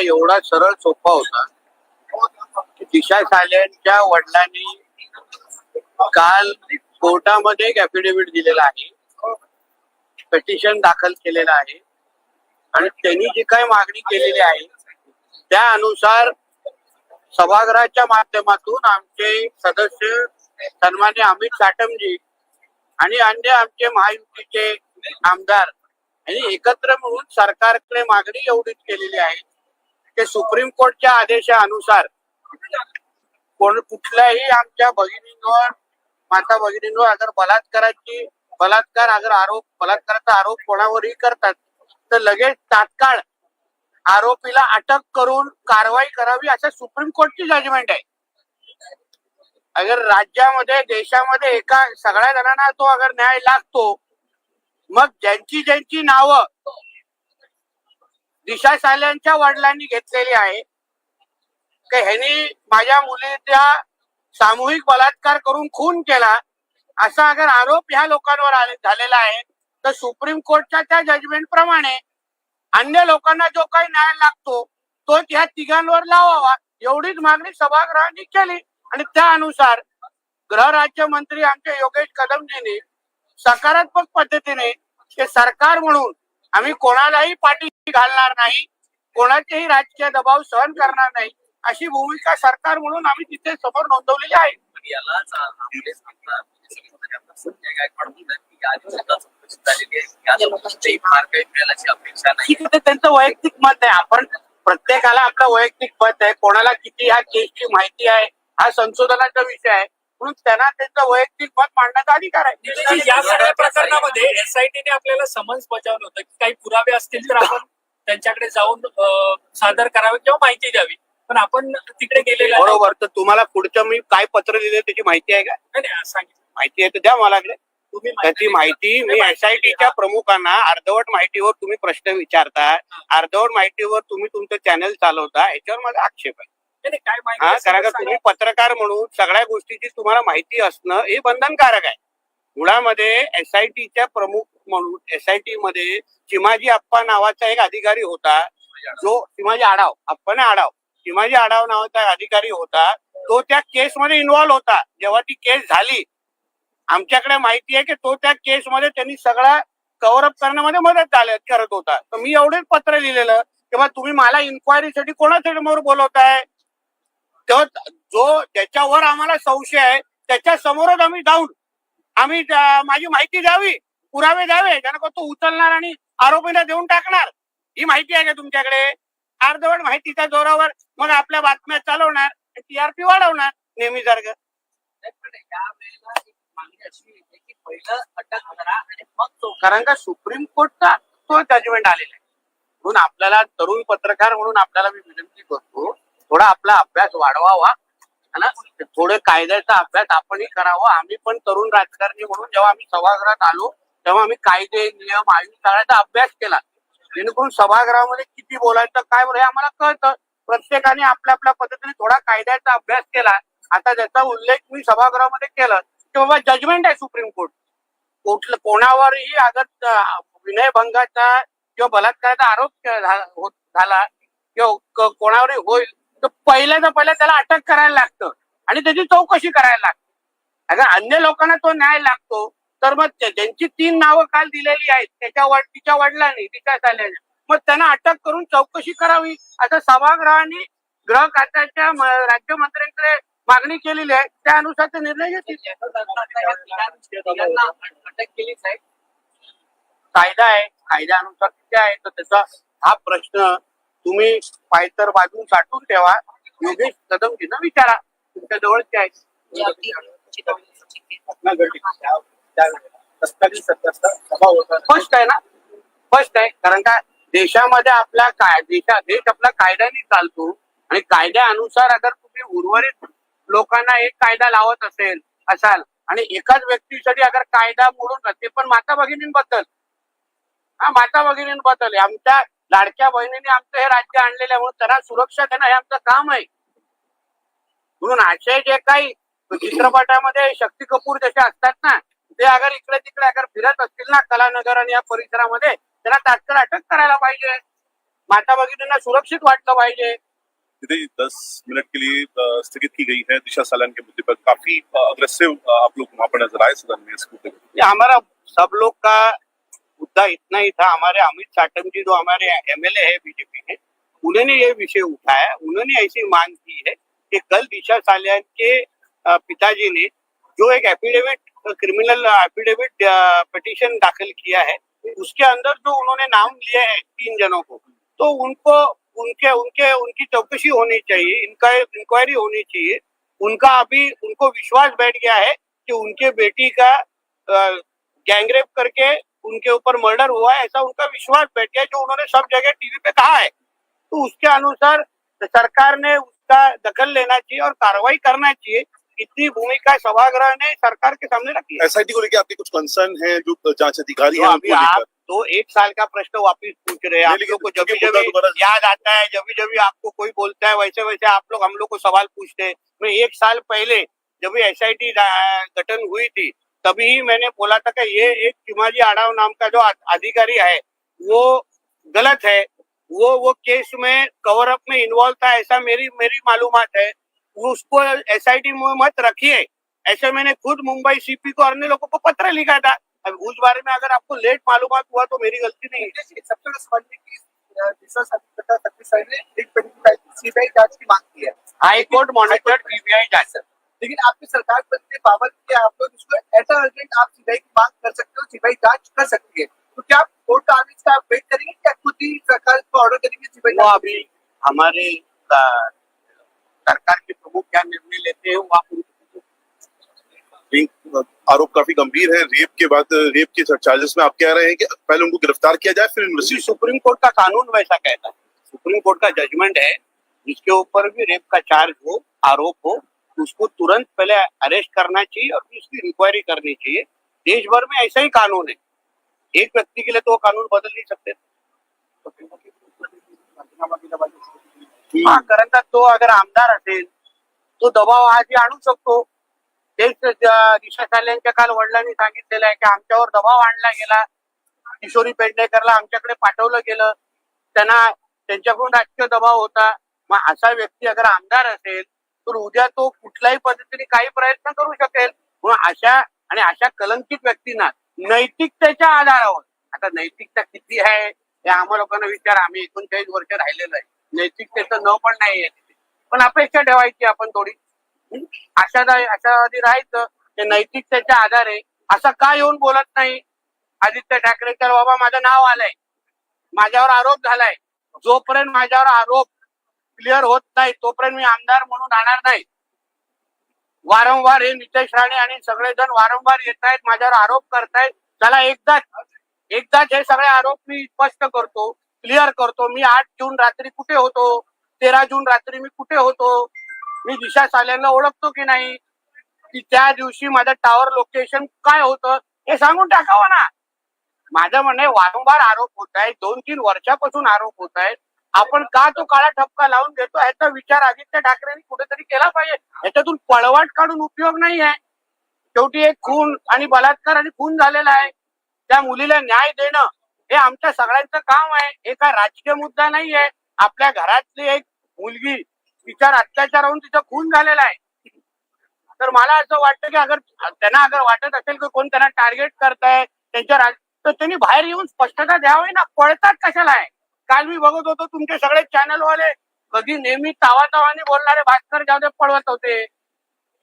एवढा सरळ सोपा होता. की दिशा सायलेंटच्या वडिलांनी काल कोर्टामध्ये एक अफिडेव्हिट दिलेला आहे. पिटिशन दाखल केलेलं आहे. आणि त्यांनी जी काही मागणी केलेली आहे त्या अनुसार सभागृहाच्या माध्यमातून आमचे सदस्य सन्मान्य अमित साटमजी आणि अन्य आमचे महायुतीचे आमदार यांनी एकत्र मिळून सरकारकडे मागणी एवढीच केलेली आहे. ते सुप्रीम कोर्टच्या आदेशानुसार कोण कुठल्याही आमच्या भगिनींवर माता भगिनींवर अगर बलात्काराची बलात्कार अगर आरोप बलात्काराचा आरोप कोणावरही करतात तर लगेच तात्काळ आरोपीला अटक करून कारवाई करावी असं सुप्रीम कोर्टची जजमेंट आहे. अगर राज्यामध्ये देशामध्ये एका सगळ्या जणांना तो अगर न्याय लागतो मग ज्यांची ज्यांची नावं दिशा साल्यांच्या वडिलांनी घेतलेली आहे. की ह्यांनी माझ्या मुलीचा सामूहिक बलात्कार करून खून केला. असा अगर आरोप ह्या लोकांवर झालेला आहे. तर सुप्रीम कोर्टच्या त्या जजमेंट प्रमाणे अन्य लोकांना जो काही न्याय लागतो तो ह्या तिघांवर लावावा. एवढीच मागणी सभागृहांनी केली. आणि त्या अनुसार गृहराज्यमंत्री आमचे योगेश कदमजींनी सकारात्मक पद्धतीने ते सरकार म्हणून आम्ही कोणालाही पाठीशी घालणार नाही कोणाचेही राजकीय दबाव सहन करणार नाही अशी भूमिका सरकार म्हणून आम्ही तिथे समोर नोंदवलेली आहे. ते त्यांचं वैयक्तिक मत आहे. आपण प्रत्येकाला आपलं वैयक्तिक मत आहे. कोणाला किती ह्या केसची माहिती आहे हा संशोधनाचा विषय आहे. म्हणून त्यांना त्यांचं वैयक्तिक मत मांडण्याचा अधिकार आहे. निलेशजी, या सगळ्या प्रकरणामध्ये एसआयटीने आपल्याला समन्स बजावलं होतं की काही पुरावे असतील तर आपण त्यांच्याकडे जाऊन सादर करावे किंवा माहिती द्यावी. पण आपण तिकडे गेलेलो. बरोबर. तर तुम्हाला पुढचं मी काय पत्र दिले त्याची माहिती आहे का? सांगितलं. माहिती आहे तर द्या मला तुम्ही त्याची माहिती मी एसआयटीच्या प्रमुखांना अर्धवट माहितीवर तुम्ही प्रश्न विचारता. अर्धवट माहितीवर तुम्ही तुमचं चॅनल चालवता. याच्यावर माझा आक्षेप आहे. हा कारण का तुम्ही. पत्रकार म्हणून सगळ्या गोष्टीची तुम्हाला माहिती असणं हे बंधनकारक आहे. मुळामध्ये एसआयटीच्या प्रमुख म्हणून एसआयटी मध्ये चिमाजी अप्पा नावाचा एक अधिकारी होता. जो चिमाजी आडाव अप्पाने आडाव चिमाजी आडाव नावाचा अधिकारी होता. तो त्या केसमध्ये इन्व्हॉल्व होता. जेव्हा ती केस झाली आमच्याकडे माहिती आहे की तो त्या केसमध्ये त्यांनी सगळा कव्हर अप करण्यामध्ये मदत करत होता. तर मी एवढेच पत्र लिहिलेलं की बा तुम्ही मला इन्क्वायरीसाठी समोर बोलवताय? जो ज्याच्यावर आम्हाला संशय आहे त्याच्या समोरच आम्ही जाऊन आम्ही माझी माहिती द्यावी पुरावे द्यावे त्यानं तो उचलणार आणि आरोपीला देऊन टाकणार. ही माहिती आहे का तुमच्याकडे? अर्धवट माहितीच्या जोरावर मग आपल्या बातम्या चालवणार टीआरपी वाढवणार नेहमीसारखं सारखं. पहिलं आणि मग कारण का सुप्रीम कोर्टचा तो जजमेंट आलेला आहे. म्हणून आपल्याला तरुण पत्रकार म्हणून आपल्याला मी विनंती करतो थोडा आपला अभ्यास वाढवावा. है ना? कायद्याचा अभ्यास आपणही करावा. आम्ही पण तरुण राजकारणी म्हणून जेव्हा आम्ही सभागृहात आलो तेव्हा आम्ही कायदे नियम आयुष सगळ्याचा अभ्यास केला. जेणेकरून सभागृहामध्ये किती बोलायचं काय बोलायचं हे आम्हाला कळतं. प्रत्येकाने आपल्या आपल्या पद्धतीने थोडा कायद्याचा अभ्यास केला. आता त्याचा उल्लेख मी सभागृहामध्ये केला की बाबा जजमेंट आहे सुप्रीम कोर्ट. कुठलं कोणावरही अगर विनयभंगाचा किंवा बलात्काराचा आरोप झाला किंवा कोणावरही होईल तर पहिल्याच्या पहिल्या त्याला अटक करायला लागतं. आणि त्याची चौकशी करायला लागते. अगं अन्य लोकांना तो न्याय लागतो. तर मग ज्यांची तीन नावं काल दिलेली आहेत त्याच्या वड तिच्या वडिलांनी तिच्या झाल्याने मग त्यांना अटक करून चौकशी करावी. असं सभागृहाने गृह खात्याच्या राज्यमंत्र्यांकडे मागणी केलेली आहे. त्यानुसार ते निर्णय घेतील. अटक केलीच आहे कायदा आहे. कायद्यानुसार किती आहे तर त्याचा हा प्रश्न तुम्ही पायतर बाजून साठवून ठेवा. योगेश कदमजींना विचारा. तुमच्या जवळचे आहे? स्पष्ट आहे ना? स्पष्ट आहे. कारण का देशामध्ये आपला काय देशा देश आपला कायद्याने चालतो. आणि कायद्यानुसार अगर तुम्ही उर्वरित लोकांना एक कायदा लावत असेल असाल आणि एकाच व्यक्तीसाठी अगर कायदा मोडून ते पण माता भगिनींबद्दल हा माता भगिनींबद्दल. आमच्या लाडक्या बहिणीने आमचं हे राज्य आणलेलं आहे म्हणून त्यांना सुरक्षा देणं हे आमचं काम आहे. म्हणून असे जे काही चित्रपटामध्ये शक्ती कपूर जसे असतात ना ते अगर इकडे तिकडे अगर फिरत असतील ना कलानगर आणि या परिसरामध्ये त्यांना तात्काळ अटक करायला पाहिजे. माता भगिनींना सुरक्षित वाटलं पाहिजे. दस मिनट के लिए स्थगित की गई है दिशा सालन के मुद्दे पर काफी अग्रेसिव आप लोग वहाँ पर नजर आए सदन में इस मुद्दे हमारा सब लोग का मुद्दा इतना ही था, हमारे अमित साटम जी जो हमारे एमएलए है बीजेपी के उन्होंने ये विषय उठाया, उन्होंने ऐसी मांग की है कि कल दिशा सालियान के पिताजी ने जो एक एफिडेविट क्रिमिनल एफिडेविट पिटीशन दाखिल किया है, उसके अंदर जो उन्होंने नाम लिए हैं तीन जनों को तो उनको, उनके उनके, उनकी चौकसी होनी चाहिए, इनका इंक्वायरी होनी चाहिए। उनका अभी, उनको विश्वास बैठ गया है कि उनके बेटी का गैंगरेप करके उनके ऊपर मर्डर हुआ है ऐसा उनका विश्वास बैठ गया जो उन्होंने सब जगह टीवी पे कहा है। तो उसके अनुसार सरकार ने उसका दखल लेना चाहिए और कार्रवाई करना चाहिए। इतनी भूमिका सभागृह ने सरकार के सामने रखी है। एसआईटी को लेकर आपके कुछ कंसर्न है जो जाँच अधिकारी तो हैं अभी आप तो एक साल का प्रश्न वापिस पूछ रहे हैं। आप लोग को जब जब याद आता है जब जब आपको कोई बोलता है वैसे वैसे आप लोग हम लोग को सवाल पूछते हैं। मैं एक साल पहले जब एस आई टी गठन हुई थी तभी ही मैंने बोला था कि ये एक चिमाजी आड़ाव नाम का जो अधिकारी है वो गलत है। वो वो केस में कवर अप में इन्वॉल्व था ऐसा मेरी मेरी मालूमात है। उसको एस आई में मत रखिए। ऐसे मैंने खुद मुंबई सीपी को अन्य लोगों को पत्र लिखा था। अब उस बारे में अगर आपको लेट मालूम हुआ तो मेरी गलती नहीं है। सबसे बड़ा समझने की अ, दिशा सत्ता सत्ताई ने एक पेटिशन सीबीआई जाँच की मांग की है। हाई कोर्ट मॉनिटर्ड पीबीआई जाँच। लेकिन आपकी सरकार पर इतने पावर कि आप लोग इसको ऐसा अर्जेंट आप सीबीआई की मांग कर सकते हो सीबीआई जाँच कर सकती है। तो क्या आप कोर्ट का आदेश का आप वेट करेंगे क्या खुद ही सरकार को ऑर्डर करेंगे सीबीआई वो अभी हमारे सरकार के प्रमुख क्या निर्णय लेते हैं वो आप आरोप काफ़ी गंभीर है। रेप के बाद रेप के चार्जेस में आप कह रहे हैं कि पहले उनको गिरफ़्तार किया जाए फिर इन्वेस्टिगेशन सुप्रीम कोर्ट का कानून वैसा कहता है। सुप्रीम कोर्ट का जजमेंट है जिसके ऊपर भी रेप का चार्ज हो आरोप हो उसको तुरंत पहले अरेस्ट करना चाहिए और फिर उसकी इंक्वायरी करनी चाहिए देश भर में ऐसा ही कानून है. एक व्यक्ति के लिए तो वो कानून बदल नहीं सकते. कारण तो अगर आमदार असेल तो दबाव आधी आणू शकतो. तेच दिशा साल्यांच्या काल वडिलांनी सांगितलेलं आहे की आमच्यावर दबाव आणला गेला. किशोरी पेडणेकरला आमच्याकडे पाठवलं गेलं. त्यांना त्यांच्याकडून राजकीय दबाव होता. मग असा व्यक्ती अगर आमदार असेल तर उद्या तो कुठल्याही पद्धतीने काही प्रयत्न करू शकेल. म्हणून अशा आणि अशा कलंकित व्यक्तींना नैतिकतेच्या आधारावर आता नैतिकता किती आहे हे आम्हा लोकांना विचार आम्ही एकोणचाळीस वर्ष राहिलेलो आहे. नैतिकतेचं न पण नाही आहे पण अपेक्षा ठेवायची आपण थोडी. म्हणजे हं? आशावादी राहायचं ते नैतिकतेच्या आधारे. असं का येऊन बोलत नाही? आदित्य ठाकरेकर बाबा माझं नाव आलंय. माझ्यावर आरोप झालाय. जोपर्यंत माझ्यावर आरोप क्लिअर होत नाही तोपर्यंत मी आमदार म्हणून राहणार नाही. वारंवार हे नितेश राणे आणि सगळेजण वारंवार येत आहेत माझ्यावर आरोप करतायत. त्याला एकदाच एकदाच हे सगळे आरोप मी स्पष्ट करतो क्लिअर करतो. मी आठ जून रात्री कुठे होतो? तेरा जून रात्री मी कुठे होतो? मी दिशा साल्यांना ओळखतो की नाही? की त्या दिवशी माझं टावर लोकेशन काय होतं? हे सांगून टाकावं ना. माझं म्हणणे वारंवार आरोप होत आहेत दोन तीन वर्षापासून आरोप होत आहेत. आपण का तो काळा ठपका लावून घेतो ह्याचा विचार आदित्य ठाकरेंनी कुठेतरी केला पाहिजे. ह्याच्यातून पळवाट काढून उपयोग नाही आहे. शेवटी एक खून आणि बलात्कार आणि खून झालेला आहे. त्या मुलीला न्याय देणं हे आमच्या सगळ्यांचं काम आहे. हे काय राजकीय मुद्दा नाही आहे आपल्या घरातली एक मुलगी तिच्यावर अत्याचार होऊन तिचा खून झालेला आहे. तर मला असं वाटतं की अगर त्यांना अगर वाटत असेल की कोण त्यांना टार्गेट करताय त्यांच्या राज- तर त्यांनी बाहेर येऊन स्पष्टता द्यावी ना? पळतात कशाला आहे काल मी बघत होतो तुमचे सगळे चॅनल वाले. कधी नेहमी तावा तावाने बोलणारे भास्कर जाधव पळवत होते.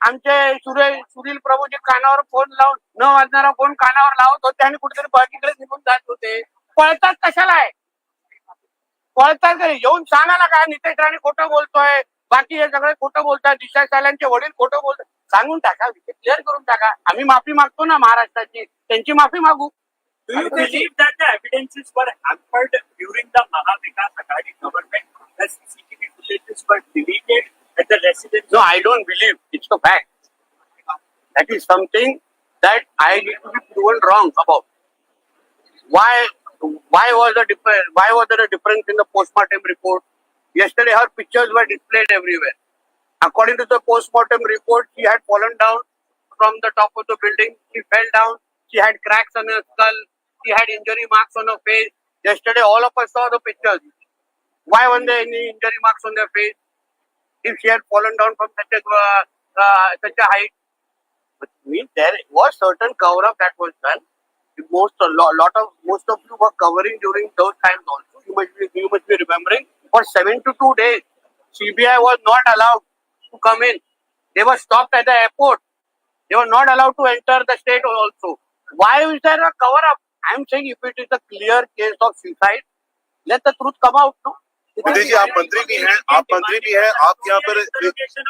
आमचे सुरेश सुनील प्रभूजी कानावर फोन लावून न वाजणारा फोन कानावर लावत होते आणि कुठेतरी बाकीकडे निघून जात होते. पळतात कशाला आहे? पळतात का येऊन सांगा ना काय? नितेश राणे खोटं बोलतोय. बाकी हे सगळे खोटं बोलतात. दिशा साल्यांचे वडील खोटं बोलतात. सांगून टाका. क्लिअर करून टाका. आम्ही माफी मागतो ना महाराष्ट्राची. त्यांची माफी मागू. Do you believe that the evidences were hampered during the Mahavikas Aghadi government? The CCTV footages were deleted at the residence. No, I don't believe. It's a fact. That is something that I need to be proven wrong about. Why? Why was the difference? Why was there a difference in the postmortem report? Yesterday, her pictures were displayed everywhere. According to the postmortem report, she had fallen down from the top of the building. She fell down. She had cracks on her skull. She had injury marks on her face. Yesterday, all of us saw the pictures. Why weren't there any injury marks on their face? If she had fallen down from such a uh, uh, such a height, but mean there was certain cover up that was done. Most a lot, lot of most of you were covering during those times also. You must be you must be remembering for seven to two days, CBI was not allowed to come in. They were stopped at the airport. They were not allowed to enter the state also. Why is there a cover up? I am saying if it is a clear case of suicide, let the truth come out. No? Modi ji आप मंत्री भी हैं आप मंत्री भी हैं आप यहाँ पर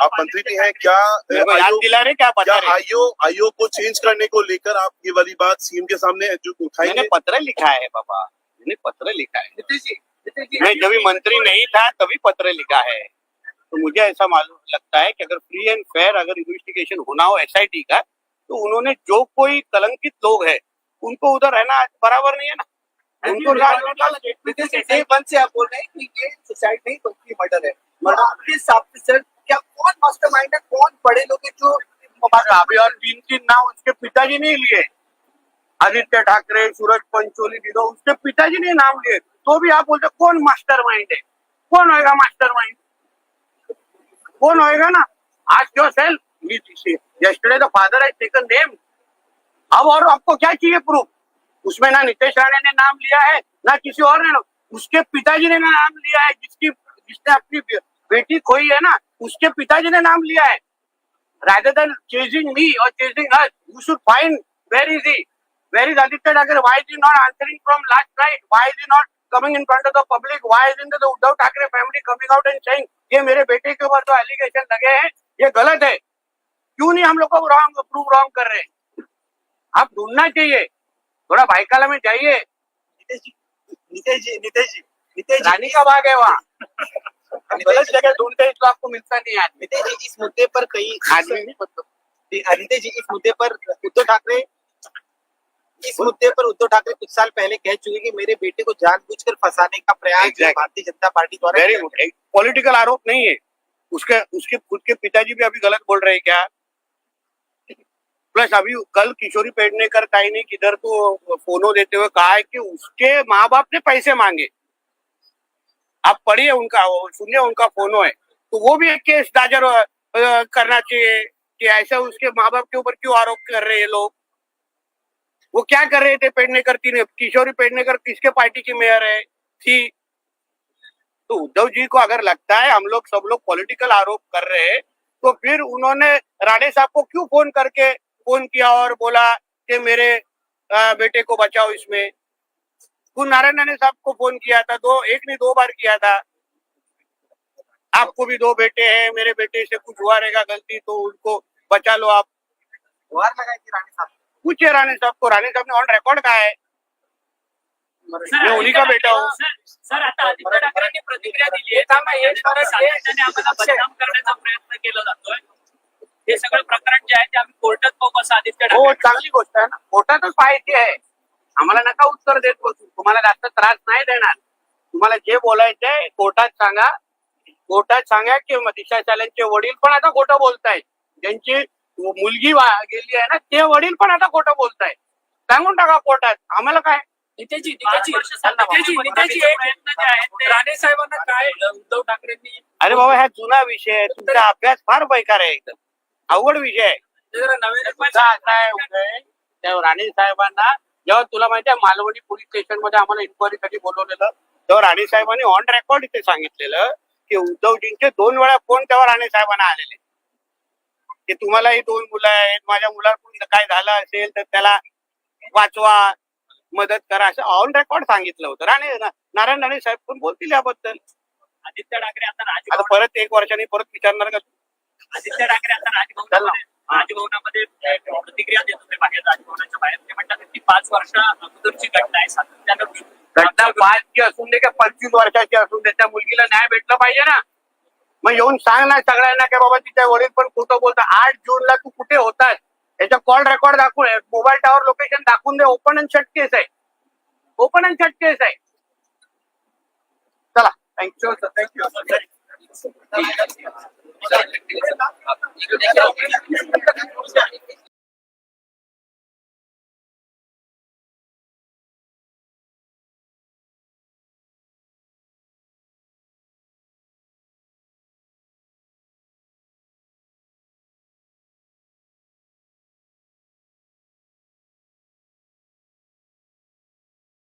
आप मंत्री भी हैं क्या याद दिला रहे क्या बता क्या रहे आयोग आयोग को चेंज करने को लेकर आप ये वाली बात सीएम के सामने जो उठाई मैंने पत्र लिखा है बाबा मैंने पत्र लिखा है नीतीश जी मैं जब मंत्री नहीं था तभी पत्र लिखा है तो मुझे ऐसा मालूम लगता है कि अगर फ्री एंड फेयर अगर इन्वेस्टिगेशन होना हो एसआईटी का तो उन्होंने जो कोई कलंकित लोग है उनको उधर रहना बराबर नहीं है ना। उनको नीतीश डे वन से आप बोल रहे हैं कि ये सुसाइड नहीं बल्कि मर्डर है। मर्डर आपके हिसाब से सर क्या कौन मास्टरमाइंड है कौन बड़े लोग हैं जो अभी और तीन तीन नाम उसके पिताजी ने लिए। आदित्य ठाकरे सूरज पंचोली दिदो उसके पिताजी ने नाम लिए। तो भी आप बोलते कौन मास्टर माइंड है? कौन होएगा मास्टर माइंड कौन होएगा ना? आज जो sale yesterday the father has taken name. अब और आपको क्या चाहिए प्रूफ उसमें ना नितेश राणा ने नाम लिया है, ना किसी और ने उसके पिताजी ने ना नाम लिया है, जिसकी, जिसने अपनी बेटी खोई है ना, उसके पिताजी ने नाम लिया है। राधर देन चेजिंग मी और chasing us you should find where is he where is Aaditya Thackeray why is in not answering from last right why is in not coming in front of the public why is in the Uddhav Thackeray family coming out and change ये मेरे बेटे के ऊपर तो जो allegation लगे हैं, ये गलत है। क्यों नहीं हम लोग को रॉन्ग प्रूव रॉन्ग कर रहे हैं? आप ढूंढना चाहिए। थोड़ा भाईकाला में जाइए। नीतीश जी नीतीश जी नीतीश जी नीतीश रानी का बाग है वहाँ। गलत जगह ढूंढते हैं तो आपको मिलता नहीं है। जी इस मुद्दे पर कई आदमी मतलब जी इस मुद्दे पर उद्धव ठाकरे इस मुद्दे पर उद्धव ठाकरे कुछ साल पहले कह चुके कि मेरे बेटे को जानबूझकर फंसाने का प्रयास Exactly. भारतीय जनता पार्टी द्वारा वेरी पॉलिटिकल आरोप नहीं है। उसके उसके खुद के पिताजी भी अभी गलत बोल रहे हैं क्या? प्लस अभी कल किशोरी पेडनेकर ताई ने किधर तो फोनो देते हुए? कहा है कि उसके माँ बाप ने पैसे मांगे। आप पढ़िए उनका सुनिए उनका फोनो है। तो वो भी एक केस दाजर करना चाहिए कि ऐसा उसके माँ बाप के ऊपर क्यों आरोप कर रहे हैं लोग? वो क्या कर रहे थे पेडनेकर तीन? किशोरी पेडनेकर किसके पार्टी की मेयर है? थी। तो उद्धव जी को अगर लगता है हम लोग सब लोग पॉलिटिकल आरोप कर रहे हैं तो फिर उन्होंने राणे साहब को क्यों फ़ोन करके फ़ोन किया और बोला कि मेरे बेटे को बचाओ इसमें। गुरु नारायण राणे साहब को फ़ोन किया था दो एक ने दो बार किया था। आपको भी दो बेटे हैं मेरे बेटे से कुछ हुआ रहेगा गलती तो उनको बचा लो आप। लगाई थी रानी साहब? राणे साहब को राणे साहब ने ऑन रिकॉर्ड कहा है। मैं उन्हीं का बेटा हूँ। सर सर आता आदित्य ठाकरेंनी प्रतिक्रिया दिली आहे त्यामुळे हे आम्हाला बदनाम करण्याचा प्रयत्न केला जातोय हे सगळं प्रकरण जे आहे ते आम्ही कोर्टात बघू असं आदित्य हो चांगली गोष्ट आहे ना. कोर्टातच पाहिजे आहे. आम्हाला नका उत्तर देत बसू. तुम्हाला जास्त त्रास नाही देणार. तुम्हाला जे बोलायचंय कोर्टात सांगा. कोर्टात सांगा की दिशा चालेंचे वडील पण आता खोटं बोलतायत. ज्यांची मुलगी वा- गेली आहे ना ते वडील पण आता खोटं बोलतायत. सांगून टाका कोर्टात. आम्हाला काय? नितेशजी पाच नितेशजी वर्ष झालं नितेशजी बाबा. नितेशजी एक प्रयत्न जे आहेत ते- राणे साहेबांना काय उद्धव ठाकरेंनी अरे बाबा हा जुना विषय आहे. तुमचा अभ्यास फार बेकार आहे एकदम. अवघड विषय आहे. त्या राणे साहेबांना जेव्हा तुला माहिती आहे मालवणी पोलीस स्टेशनमध्ये आम्हाला इन्क्वायरीसाठी बोलवलेलं तेव्हा राणे साहेबांनी ऑन रेकॉर्ड इथे सांगितलेलं की उद्धवजींचे दोन वेळा फोन तेव्हा राणे साहेबांना आलेले. की तुम्हालाही दोन मुलं आहेत माझ्या मुलाकडून काय झालं असेल तर त्याला वाचवा मदत करा असं ऑन रेकॉर्ड सांगितलं होतं. राणे नारायण राणे साहेब पण बोलतील याबद्दल? आदित्य ठाकरे आता परत एक वर्षाने परत विचारणार का आदित्य ठाकरे आता राजभवनामध्ये राजभवनामध्ये प्रतिक्रिया देत होते बाहेर राजभवनाच्या बाहेर. ते म्हणतात की पाच वर्ष अगोदरची घटना आहे सातत्यानं घटना पाचची असून दे का पंचवीस वर्षाची असून दे त्या मुलगीला न्याय भेटला पाहिजे ना. मग येऊन सांग ना सगळ्यांना की बाबा तिच्या वडील पण खोटं बोलतात. आठ जूनला तू कुठे होतास? याचा कॉल रेकॉर्ड दाखवून मोबाईल टावर लोकेशन दाखवून दे. ओपन अँड शट केस आहे. ओपन अँड शट केस आहे. चला. Thank you thank you 私たちは。